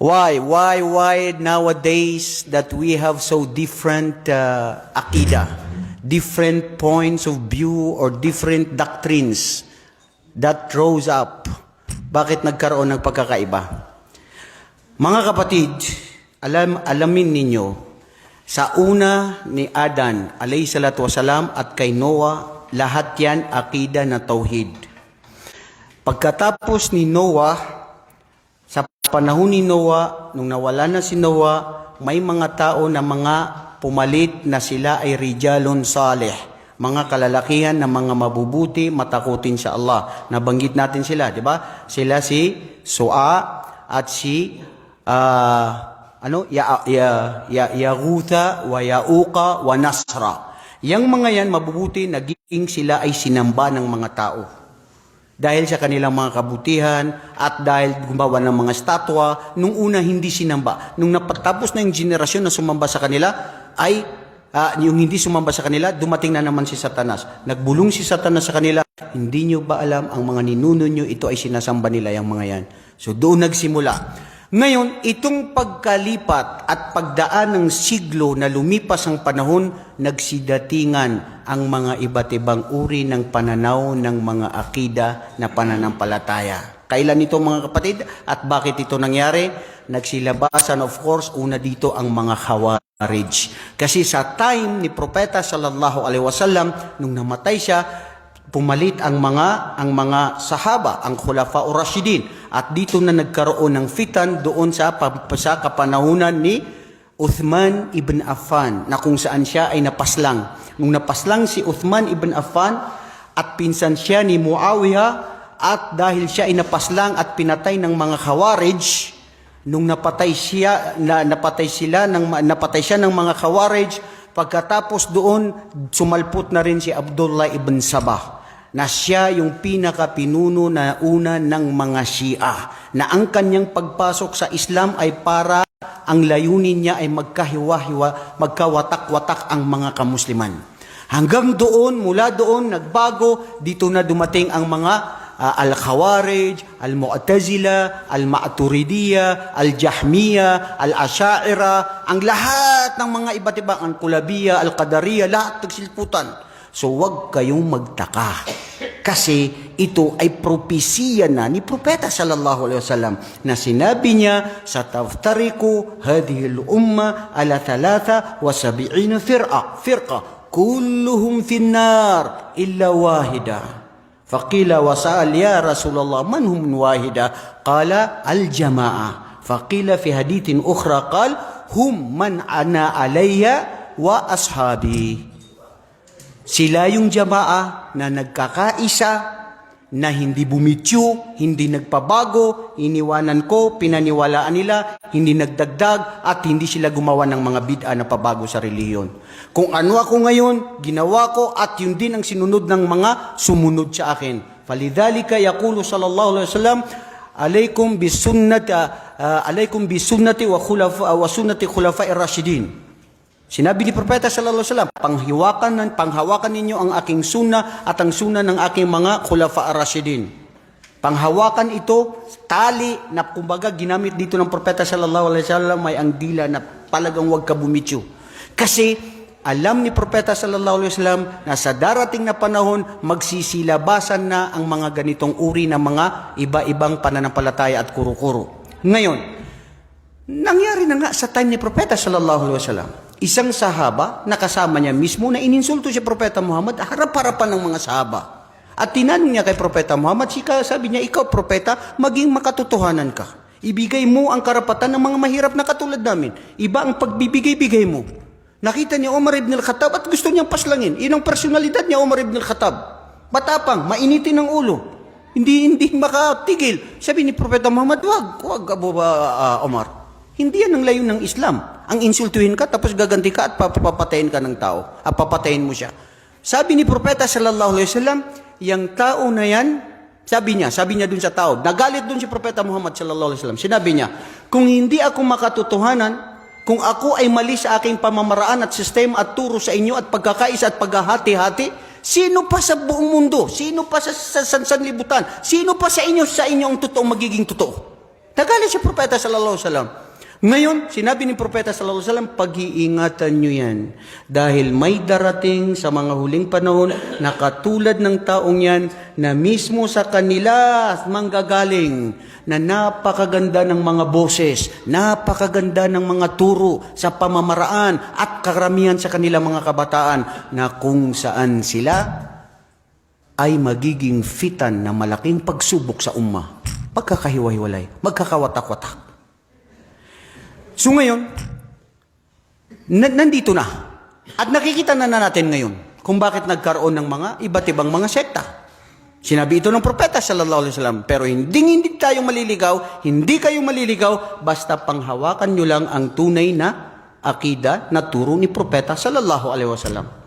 Why? Why? Why nowadays that we have so different uh, akida, different points of view or different doctrines that rose up? Bakit nagkaroon ng pagkakaiba? Mga kapatid, alam, alamin ninyo, sa una ni Adan, alayhi salatu wasalam, at kay Noah, lahat yan akida na tauhid. Pagkatapos ni Noah, panahon ni Noah, nung nawala na si Noah, may mga tao na mga pumalit na sila ay rijalon salih. Mga kalalakihan na mga mabubuti, matakutin sa Allah. Nabanggit natin sila, di ba? Sila si Su'a at si ah, ano ya ya ya Yagutha wa Yauqa wa Nasra. Yang mga yan mabubuti naging sila ay sinamba ng mga tao dahil sa kanilang mga kabutihan at dahil gumawa ng mga statwa, nung una hindi sinamba. Nung napatapos na yung generasyon na sumamba sa kanila, ay ah, yung hindi sumamba sa kanila, dumating na naman si Satanas. Nagbulong si Satanas sa kanila, hindi nyo ba alam ang mga ninuno nyo, ito ay sinasamba nila yung mga yan. So doon nagsimula. Ngayon, itong pagkalipat at pagdaan ng siglo na lumipas ang panahon, nagsidatingan ang mga iba't ibang uri ng pananaw ng mga akida na pananampalataya. Kailan ito mga kapatid at bakit ito nangyari? Nagsilabasan of course, una dito ang mga Khawarij. Kasi sa time ni Propeta sallallahu alaihi wasallam nung namatay siya, pumalit ang mga ang mga sahaba, ang khulafa o rashidin. At dito na nagkaroon ng fitan doon sa, sa kapanahunan ni Uthman ibn Affan na kung saan siya ay napaslang. Nung napaslang si Uthman ibn Affan at pinsan siya ni Muawiyah at dahil siya ay napaslang at pinatay ng mga khawarij, nung napatay siya na napatay sila ng napatay siya ng mga khawarij, pagkatapos doon sumalpot na rin si Abdullah ibn Sabah na siya yung pinakapinuno na una ng mga Shia na ang kanyang pagpasok sa Islam ay para ang layunin niya ay magkahiwa-hiwa, magkawatak-watak ang mga kamusliman. Hanggang doon, mula doon, nagbago, dito na dumating ang mga ah, Al-Khawarij, Al-Mu'tazila, Al-Ma'turidiyya, Al-Jahmiya, Al-Asha'ira, ang lahat ng mga iba't ibang, ang Kulabiyya, Al-Qadariyya, lahat nagsilputan. So wag kayong magtaka. Kasi ito ay propesiya na ni Propeta sallallahu alaihi wasallam na sinabi niya sa taftariku hadhihi al-umma ala thalatha wa sab'ina firqa firqa kulluhum finnar illa wahida فقيل وسأل يا رسول الله من هم واحدة قال الجماعة فقيل في حديث أخرى قال هم من أنا علي وأصحابي sila yung jamaa na nagkakaisa, na hindi bumitsyo, hindi nagpabago, iniwanan ko, pinaniwalaan nila, hindi nagdagdag, at hindi sila gumawa ng mga bid'a na pabago sa reliyon. Kung ano ako ngayon, ginawa ko, at yun din ang sinunod ng mga sumunod sa akin. Falidhalika yaqulu sallallahu alaihi wasallam, alaykum bisunnati uh, alaykum bisunnati wa khulafa wa sunnati khulafa'ir rasyidin. Sinabi ni Propeta sallallahu alaihi wasallam, panghiwakan ng panghawakan ninyo ang aking sunna at ang sunna ng aking mga khulafa ar-rasyidin. Panghawakan ito, tali na kumbaga ginamit dito ng Propeta sallallahu alaihi wasallam may ang dila na palagang wag ka bumitsyo. Kasi alam ni Propeta sallallahu alaihi wasallam na sa darating na panahon magsisilabasan na ang mga ganitong uri ng mga iba-ibang pananampalataya at kuro-kuro. Ngayon, nangyari na nga sa time ni Propeta sallallahu alaihi wasallam. Isang sahaba na kasama niya mismo na ininsulto si Propeta Muhammad harap-harapan ng mga sahaba. At tinanong niya kay Propeta Muhammad, sika, sabi niya, ikaw Propeta, maging makatotohanan ka. Ibigay mo ang karapatan ng mga mahirap na katulad namin. Iba ang pagbibigay-bigay mo. Nakita niya Umar ibn al-Khattab at gusto niyang paslangin. Inang personalidad niya Umar ibn al-Khattab. Matapang, mainitin ng ulo. Hindi hindi makatigil. Sabi ni Propeta Muhammad, wag, wag uh, Umar. Hindi yan ang layon ng Islam. Ang insultuhin ka, tapos gaganti ka at papapatayin ka ng tao. At papatayin mo siya. Sabi ni Propeta sallallahu alaihi wasallam, yung tao na yan, sabi niya, sabi niya dun sa tao, nagalit dun si Propeta Muhammad sallallahu alaihi wasallam. Sinabi niya, kung hindi ako makatotohanan, kung ako ay mali sa aking pamamaraan at sistema at turo sa inyo at pagkakaisa at paghahati-hati, sino pa sa buong mundo? Sino pa sa, sa sansanlibutan? Sino pa sa inyo sa inyo ang totoong magiging totoo? Nagalit si Propeta sallallahu alaihi wasallam. Ngayon, sinabi ni Propeta sallallahu alaihi wasallam, pag-iingatan nyo yan. Dahil may darating sa mga huling panahon na katulad ng taong yan na mismo sa kanila manggagaling na napakaganda ng mga boses, napakaganda ng mga turo sa pamamaraan at karamihan sa kanila mga kabataan na kung saan sila ay magiging fitan na malaking pagsubok sa umma. Pagkakahiwa-hiwalay, magkakawatak-watak. So ngayon, na- nandito na. At nakikita na, na natin ngayon kung bakit nagkaroon ng mga iba't ibang mga sekta. Sinabi ito ng propeta sallallahu alaihi wasallam, pero hindi hindi tayo maliligaw, hindi kayo maliligaw basta panghawakan nyo lang ang tunay na akida na turo ni propeta sallallahu alaihi wasallam.